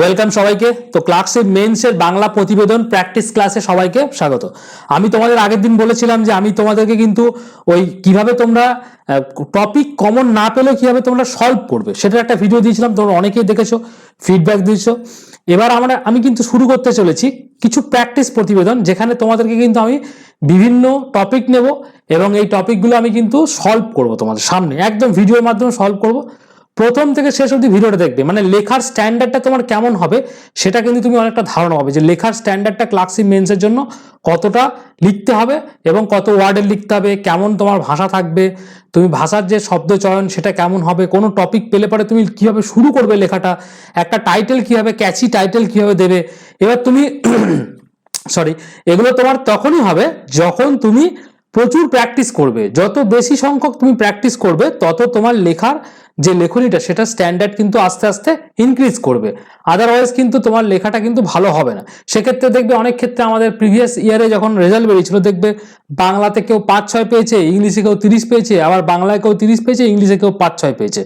Welcome সবাইকে। তো ক্লাসের মেন্সের বাংলা প্রতিবেদন প্র্যাকটিস ক্লাসে সবাইকে স্বাগত। আমি তোমাদের আগের দিন বলেছিলাম যে আমি তোমাদেরকে কিন্তু ওই কীভাবে তোমরা টপিক কমন না পেলেও কীভাবে তোমরা সলভ করবে, সেটার একটা ভিডিও দিয়েছিলাম, তোমরা অনেকেই দেখেছ ফিডব্যাক দিয়েছ। এবার আমরা, আমি কিন্তু শুরু করতে চলেছি কিছু প্র্যাকটিস প্রতিবেদন, যেখানে তোমাদেরকে কিন্তু আমি বিভিন্ন টপিক নেব এবং এই টপিকগুলো আমি কিন্তু সলভ করব তোমাদের সামনে। একদম ভিডিওর মাধ্যমে সলভ করব। প্রথম থেকে শেষ অবধি ভিডিওটা দেখবে। মানে লেখার স্ট্যান্ডার্ডটা তোমার কেমন হবে, সেটা কিন্তু তুমি অনেকটা ধারণা হবে যে লেখার স্ট্যান্ডার্ডটা ক্লাসিক মেন্সের জন্য কতটা লিখতে হবে এবং কত ওয়ার্ডের লিখতে হবে, কেমন তোমার ভাষা থাকবে, তুমি ভাষার যে শব্দ চয়ন সেটা কেমন হবে, কোনো টপিক পেলে পরে তুমি কীভাবে শুরু করবে লেখাটা, একটা টাইটেল কীভাবে ক্যাচি টাইটেল কীভাবে দেবে, এবার তুমি সরি এগুলো তোমার তখনই হবে যখন তুমি প্রচুর প্র্যাকটিস করবে। যত বেশি সংখ্যক তুমি প্র্যাকটিস করবে, তত তোমার লেখার যে লেখনিটা সেটা স্ট্যান্ডার্ড কিন্তু আস্তে আস্তে ইনক্রিজ করবে। আদারওয়াইজ কিন্তু তোমার লেখাটা কিন্তু ভালো হবে না। সেক্ষেত্রে দেখবে অনেক ক্ষেত্রে আমাদের প্রিভিয়াস ইয়ারে যখন রেজাল্ট বেরিয়েছিল, দেখবে বাংলাতে কেউ পাঁচ, ছয় পেয়েছে, ইংলিশে কেউ তিরিশ পেয়েছে, আবার বাংলায় কেউ তিরিশ পেয়েছে, ইংলিশে কেউ পাঁচ, ছয় পেয়েছে।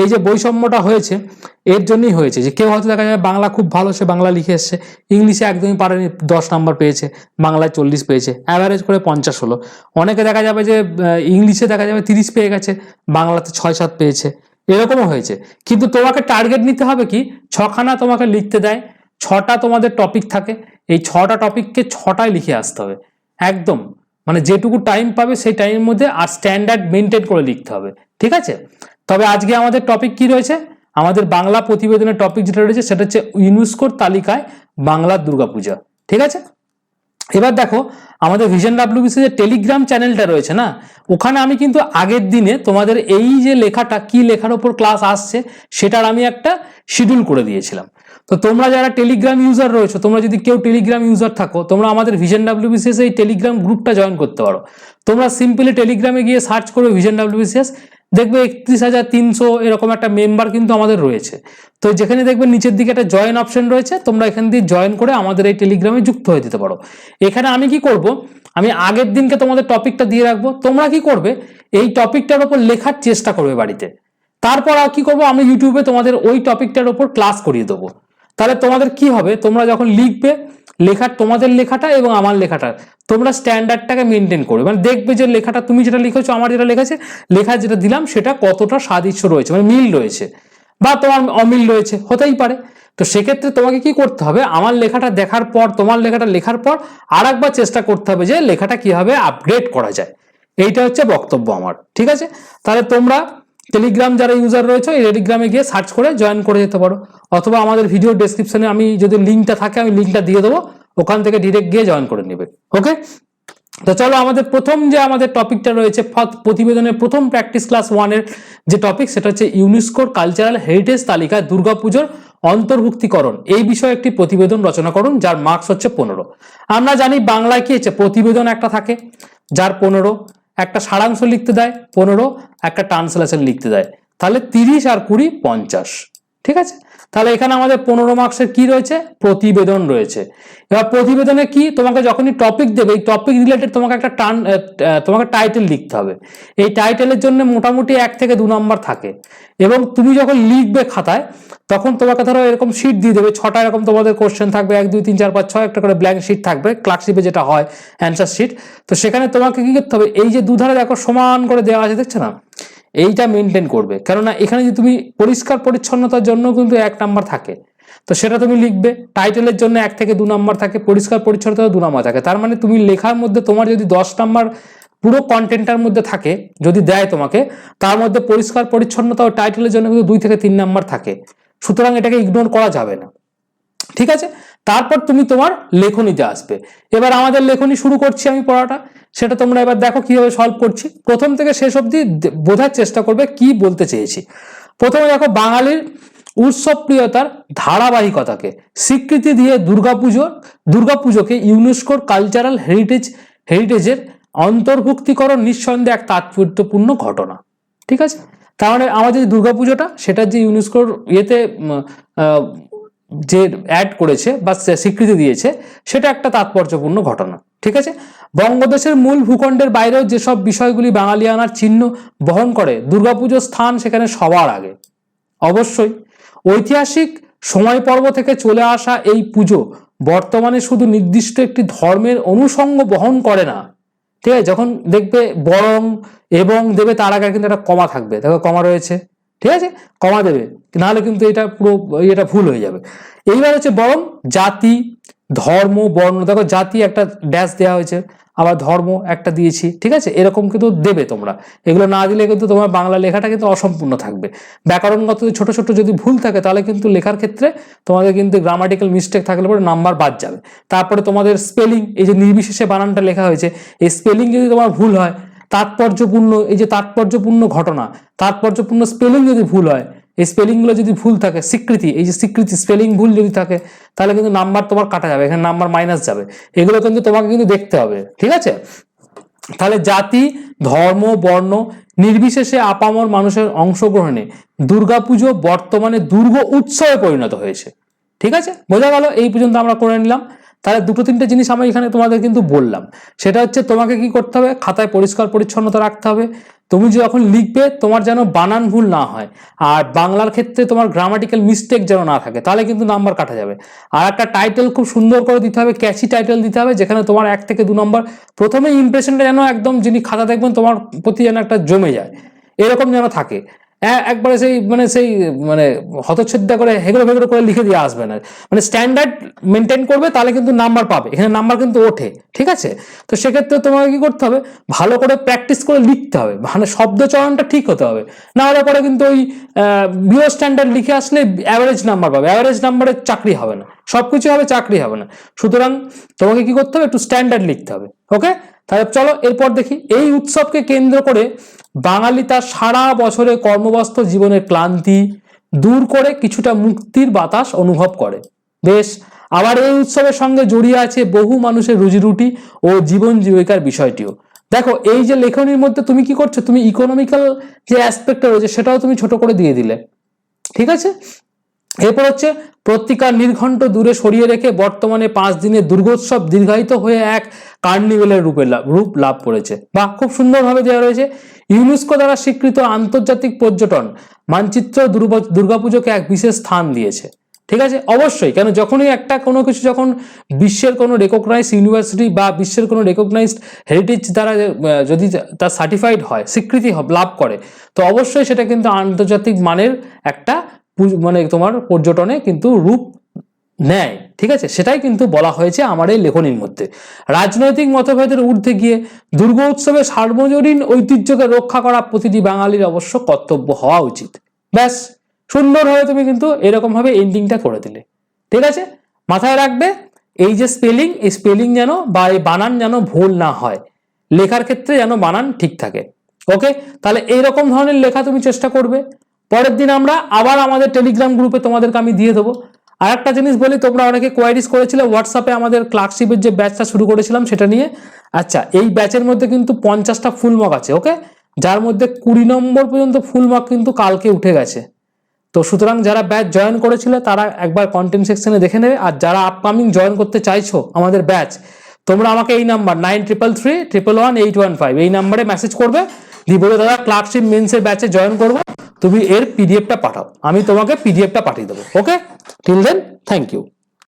এই যে বৈষম্যটা হয়েছে, এর জন্যই হয়েছে যে কেউ হয়তো দেখা যায় বাংলা খুব ভালো, সে বাংলা লিখে এসছে, ইংলিশে একদমই পারেনি, দশ নাম্বার পেয়েছে, বাংলায় চল্লিশ পেয়েছে অ্যাভারেজ করে পঞ্চাশ হলো। অনেকে দেখা যাবে যে ইংলিশে দেখা যাবে তিরিশ পেয়ে গেছে, বাংলাতে ছয় সাত পেয়েছে, এরকমও হয়েছে। কিন্তু তোমাকে টার্গেট নিতে হবে কি, ছখানা তোমাকে লিখতে দেয়, ছটা তোমাদের টপিক থাকে, এই ছটা টপিককে ছটায় লিখে আসতে হবে, একদম। মানে যেটুকু টাইম পাবে সেই টাইমের মধ্যে আর স্ট্যান্ডার্ড মেনটেন করে লিখতে হবে, ঠিক আছে? তবে আজকে আমাদের টপিক কি রয়েছে? আমাদের বাংলা প্রতিবেদনের টপিক যেটা রয়েছে, সেটা হচ্ছে ইউনেস্কোর তালিকায় বাংলার দুর্গাপূজা। ঠিক আছে? এবার দেখো, আমাদের ভিশন ডাব্লিউবিসি যে টেলিগ্রাম চ্যানেলটা রয়েছে না, ওখানে আমি কিন্তু আগের দিনে তোমাদের এই যে লেখাটা, কি লেখার ওপর ক্লাস আসছে, সেটার আমি একটা শিডিউল করে দিয়েছিলাম। তো তোমরা যারা টেলিগ্রাম ইউজার রয়েছে, তোমরা যদি কেউ টেলিগ্রাম ইউজার থাকো, তোমরা আমাদের ভিশন ডাব্লিউবিসিএস এই টেলিগ্রাম গ্রুপটা জয়েন করতে পারো। তোমরা সিম্পলি টেলিগ্রামে গিয়ে সার্চ করবে ভিশন ডাব্লিউবিসিএস দেখবে একত্রিশ হাজার তিনশো এরকম একটা মেম্বার কিন্তু আমাদের রয়েছে। তো যেখানে দেখবে নিচের দিকে একটা জয়েন অপশন রয়েছে, তোমরা এখান দিয়ে জয়েন করে আমাদের এই টেলিগ্রামে যুক্ত হয়ে যেতে পারো। এখানে আমি কি করব? আমি আগের দিনকে তোমাদের টপিকটা দিয়ে রাখব। তোমরা কি করবে? এই টপিকটার ওপর লেখার চেষ্টা করবে বাড়িতে। তারপর আর কি করব? আমি ইউটিউবে তোমাদের ওই টপিকটার ওপর ক্লাস করিয়ে দেবো। তাহলে তোমাদের কি হবে? তোমরা যখন লিখবে, লেখার তোমাদের লেখাটা এবং আমার লেখাটা, তোমরা স্ট্যান্ডার্ডটাকে মেনটেন করবে। মানে দেখবে যে লেখাটা তুমি যেটা লিখেছো, আমার যেটা লেখেছে লেখা যেটা দিলাম, সেটা কতটা সাদৃশ্য রয়েছে মানে মিল রয়েছে বা তোমার অমিল রয়েছে, হতেই পারে। তো সেক্ষেত্রে তোমাকে কি করতে হবে? আমার লেখাটা দেখার পর, তোমার লেখাটা লেখার পর আর একবার চেষ্টা করতে হবে যে লেখাটা কীভাবে আপগ্রেড করা যায়। এইটা হচ্ছে বক্তব্য আমার, ঠিক আছে? তাহলে তোমরা টেলিগ্রাম যারা ইউজার রয়েছে, এই টেলিগ্রামে গিয়ে সার্চ করে জয়েন করে যেতে পারো। অথবা আমাদের ভিডিও ডেসক্রিপশনে আমি যদি লিঙ্কটা থাকে, আমি লিঙ্কটা দিয়ে দেবো। ওখান থেকে ডিরেক্ট গিয়ে জয়েন করে নেবে। ওকে তো চলো আমাদের প্রথম যে আমাদের টপিকটা রয়েছে প্রতিবেদনের প্রথম প্র্যাকটিস ক্লাস ওয়ানের যে টপিক সেটা হচ্ছে ইউনেস্কোর কালচারাল হেরিটেজ তালিকায় দুর্গাপুজোর অন্তর্ভুক্তিকরণ। এই বিষয়ে একটি প্রতিবেদন রচনা করুন, যার মার্কস হচ্ছে পনেরো। আমরা জানি বাংলায় কি হচ্ছে? প্রতিবেদন একটা থাকে, যার পনেরো। একটা সারাংশ লিখতে দেয়, পনেরো, একটা ট্রান্সলেশন লিখতে দেয়। তাহলে তিরিশ আর কুড়ি, পঞ্চাশ। ঠিক আছে? তাহলে এখানে আমাদের পনেরো মার্কসের কি রয়েছে? প্রতিবেদন রয়েছে। এবার প্রতিবেদনে কি? তোমাকে যখনই টপিক দেবে, এই টপিক রিলেটেড তোমাকে একটা টান তোমাকে টাইটেল লিখতে হবে। এই টাইটেলের জন্য মোটামুটি এক থেকে দু নম্বর থাকে। এবং তুমি যখন লিখবে খাতায়, তখন তোমাকে ধরো এরকম শিট দিয়ে দেবে, ছটা এরকম তোমাদের কোশ্চেন থাকবে, এক, দুই, তিন, চার, পাঁচ, ছয় একটা করে ব্ল্যাঙ্ক শিট থাকবে ক্লার্কশিপে যেটা হয় অ্যান্সার শিট তো সেখানে তোমাকে কি করতে হবে? এই যে দুধারে দেখো সমান করে দেওয়া আছে, দেখছ না? এইটা মেনটেন করবে। কেননা এখানে যে তুমি পরিষ্কার পরিচ্ছন্নতার জন্য কিন্তু এক নাম্বার থাকে। তো সেটা তুমি লিখবে টাইটেলের জন্য এক থেকে দু নাম্বার থাকে, পরিষ্কার পরিচ্ছন্নতা দু নাম্বার থাকে। তার মানে তুমি লেখার মধ্যে তোমার যদি দশ নাম্বার পুরো কন্টেন্টটার মধ্যে থাকে, যদি দেয় তোমাকে, তার মধ্যে পরিষ্কার পরিচ্ছন্নতা ও টাইটেলের জন্য কিন্তু দুই থেকে তিন নাম্বার থাকে। সুতরাং এটাকে ইগনোর করা যাবে না। ঠিক আছে? তারপর তুমি তোমার লেখনীতে আসবে। এবার আমাদের লেখনী শুরু করছি আমি পড়াটা। সেটা তোমরা এবার দেখো কীভাবে সলভ করছি। প্রথম থেকে শেষ অবধি বোঝার চেষ্টা করবে কি বলতে চেয়েছি। প্রথমে দেখো বাঙালির উৎসবপ্রিয়তার ধারাবাহিকতাকে, স্বীকৃতি দিয়ে দুর্গাপুজোর দুর্গাপুজোকে ইউনেস্কোর কালচারাল হেরিটেজ হেরিটেজের অন্তর্ভুক্তিকরণ নিঃসন্দেহে এক তাৎপর্যপূর্ণ ঘটনা। ঠিক আছে? তাহলে আমাদের যে দুর্গাপুজোটা সেটা যে ইউনেস্কোর ইয়েতে যে অ্যাড করেছে বা স্বীকৃতি দিয়েছে, সেটা একটা তাৎপর্যপূর্ণ ঘটনা, ঠিক আছে? বঙ্গদেশের মূল ভূখণ্ডের বাইরেও যেসব বিষয়গুলি বাঙালিয়ানার চিহ্ন বহন করে, দুর্গাপুজোর স্থান সেখানে সবার আগে। অবশ্যই, ঐতিহাসিক সময় পর্ব থেকে চলে আসা এই পুজো বর্তমানে শুধু নির্দিষ্ট একটি ধর্মের অনুষঙ্গ বহন করে না, ঠিক আছে? যখন দেখবে বরং এবং দেবে তার আগে কিন্তু একটা কমা থাকবে। দেখো কমা রয়েছে। ঠিক আছে? কমা দেবে। নাহলে কিন্তু এটা পুরো এটা ভুল হয়ে যাবে। এইবার হচ্ছে বরং জাতি, ধর্ম, বর্ণ, দেখো জাতি একটা ড্যাশ দেওয়া হয়েছে, আবার ধর্ম একটা দিয়েছি, ঠিক আছে? এরকম কিন্তু দেবে তোমরা। এগুলো না দিলে কিন্তু তোমার বাংলা লেখাটা কিন্তু অসম্পূর্ণ থাকবে। ব্যাকরণগত ছোট ছোট যদি ভুল থাকে, তাহলে কিন্তু লেখার ক্ষেত্রে তোমাদের কিন্তু গ্রামাটিক্যাল মিস্টেক থাকলে পরে নাম্বার বাদ যাবে। তারপরে তোমাদের স্পেলিং এই যে নির্বিশেষে বানানটা লেখা হয়েছে, এই স্পেলিং যদি তোমার ভুল হয় তাৎপর্যপূর্ণ, এই যে তাৎপর্যপূর্ণ ঘটনা, তাৎপর্যপূর্ণ স্পেলিং যদি ভুল হয়, এই স্পেলিংগুলো যদি ভুল থাকে, স্বীকৃতি, এই যে স্বীকৃতি স্পেলিং ভুল যদি থাকে, তাহলে কিন্তু নাম্বার তোমার কাটা যাবে, এখানে নাম্বার মাইনাস যাবে। এগুলো কিন্তু তোমাকে কিন্তু দেখতে হবে, ঠিক আছে? তাহলে জাতি, ধর্ম, বর্ণ, নির্বিশেষে আপামর মানুষের অংশগ্রহণে দুর্গাপুজো বর্তমানে দুর্গ উৎসবে পরিণত হয়েছে, ঠিক আছে? বোঝা গেল? এই পর্যন্ত আমরা করে নিলাম। তাহলে দুটো তিনটে জিনিস আমি এখানে তোমাদের কিন্তু বললাম। সেটা হচ্ছে তোমাকে কি করতে হবে? খাতায় পরিষ্কার পরিচ্ছন্নতা রাখতে হবে। তুমি যখন লিখবে, তোমার যেন বানান ভুল না হয়। আর বাংলার ক্ষেত্রে তোমার গ্রামাটিক্যাল মিস্টেক যেন না থাকে, তাহলে কিন্তু নাম্বার কাটা যাবে। আর একটা টাইটেল খুব সুন্দর করে দিতে হবে ক্যাচি টাইটেল দিতে হবে, যেখানে তোমার এক থেকে দু নম্বর প্রথমে ইমপ্রেশনটা যেন একদম যিনি খাতা দেখবেন, তোমার প্রতি যেন একটা জমে যায়। এরকম যেন থাকে। এ- একবারে সেই মানে সেই মানে হতচ্ছেদা করে হেগড়ে ভেগড়ে করে লিখে দিয়ে আসবে না। মানে স্ট্যান্ডার্ড মেনটেন করবে, তাহলে কিন্তু নাম্বার পাবে। এখানে নাম্বার কিন্তু ওঠে, ঠিক আছে? তো সেক্ষেত্রে তোমাকে কি করতে হবে? ভালো করে প্র্যাকটিস করে লিখতে হবে। মানে শব্দ চয়নটা ঠিক হতে হবে। না হলে পরে কিন্তু ওই বিও স্ট্যান্ডার্ড লিখে আসলে অ্যাভারেজ নাম্বার পাবে। অ্যাভারেজ নাম্বারের চাকরি হবে না। সব কিছু হবে, চাকরি হবে না। সুতরাং তোমাকে কি করতে হবে? একটু স্ট্যান্ডার্ড লিখতে হবে। ওকে তাহলে চলো এরপর দেখি, এই উৎসবকে কেন্দ্র করে বাঙালি তার সারা বছরে কর্মব্যস্ত জীবনের ক্লান্তি দূর করে কিছুটা মুক্তির বাতাস অনুভব করে। বেশ, আবার এই উৎসবের সঙ্গে জড়িয়ে আছে বহু মানুষের রুজিরুটি ও জীবন জীবিকার বিষয়টিও। দেখো, এই যে লেখনির মধ্যে তুমি কি করছ? তুমি ইকোনমিক্যাল যে অ্যাসপেক্টটা রয়েছে, সেটাও তুমি ছোট করে দিয়ে দিলে। ঠিক আছে? এরপর হচ্ছে প্রতিকার নির্ঘণ্ট দূরে সরিয়ে রেখে বর্তমানে পাঁচ দিনের দুর্গোৎসব দীর্ঘায়িত হয়ে এক কার্নিভেলের রূপে রূপ লাভ করেছে। বা খুব সুন্দরভাবে দেওয়া রয়েছে, ইউনেস্কো দ্বারা স্বীকৃত আন্তর্জাতিক পর্যটন মানচিত্র দুর্গ- দুর্গাপুজোকে এক বিশেষ স্থান দিয়েছে। ঠিক আছে? অবশ্যই, কেন যখনই একটা কোনো কিছু যখন বিশ্বের কোনো রেকগনাইজ ইউনিভার্সিটি বা বিশ্বের কোনো রেকগনাইজড হেরিটেজ দ্বারা যদি তার সার্টিফাইড হয়, স্বীকৃতি লাভ করে, তো অবশ্যই সেটা কিন্তু আন্তর্জাতিক মানের একটা মানে তোমার পর্যটনে কিন্তু রূপ নেয়, ঠিক আছে? সেটাই কিন্তু বলা হয়েছে আমার এই লেখনীর মধ্যে। রাজনৈতিক মতভেদের ঊর্ধ্বে গিয়ে দুর্গ উৎসবে সার্বজনীন ঐতিহ্যকে রক্ষা করা প্রতিটি বাঙালির অবশ্য কর্তব্য হওয়া উচিত। ব্যাস, সুন্দরভাবে তুমি কিন্তু এরকম ভাবে এন্ডিংটা করে দিলে। ঠিক আছে? মাথায় রাখবে, এই যে স্পেলিং এই স্পেলিং যেন বা এই বানান যেন ভুল না হয়, লেখার ক্ষেত্রে যেন বানান ঠিক থাকে। ওকে তাহলে এইরকম ধরনের লেখা তুমি চেষ্টা করবে। পরের দিন আমরা আবার আমাদের টেলিগ্রাম গ্রুপে তোমাদেরকে আমি দিয়ে দেবো। আর একটা জিনিস বলি, তোমরা অনেকে কোয়ারিজ করেছিলে হোয়াটসঅ্যাপে আমাদের ক্লার্কশিপের যে ব্যাচটা শুরু করেছিলাম সেটা নিয়ে। আচ্ছা এই ব্যাচের মধ্যে কিন্তু পঞ্চাশটা ফুল মার্ক আছে ওকে যার মধ্যে কুড়ি নম্বর পর্যন্ত ফুল মার্ক কিন্তু কালকে উঠে গেছে। তো সুতরাং যারা ব্যাচ জয়েন করেছিল, তারা একবার কন্টেন্ট সেকশনে দেখে নেবে। আর যারা আপকামিং জয়েন করতে চাইছো আমাদের ব্যাচ তোমরা আমাকে এই number nine triple three triple one eight one five এই নাম্বারে মেসেজ করবে। দিয়ে বলে, দাদা ক্লার্কশিপ মেন্সের ব্যাচে জয়েন করব। তুমি এর পিডিএফটা পাঠাও। আমি তোমাকে পিডিএফটা পাঠিয়ে দেবো okay till then thank you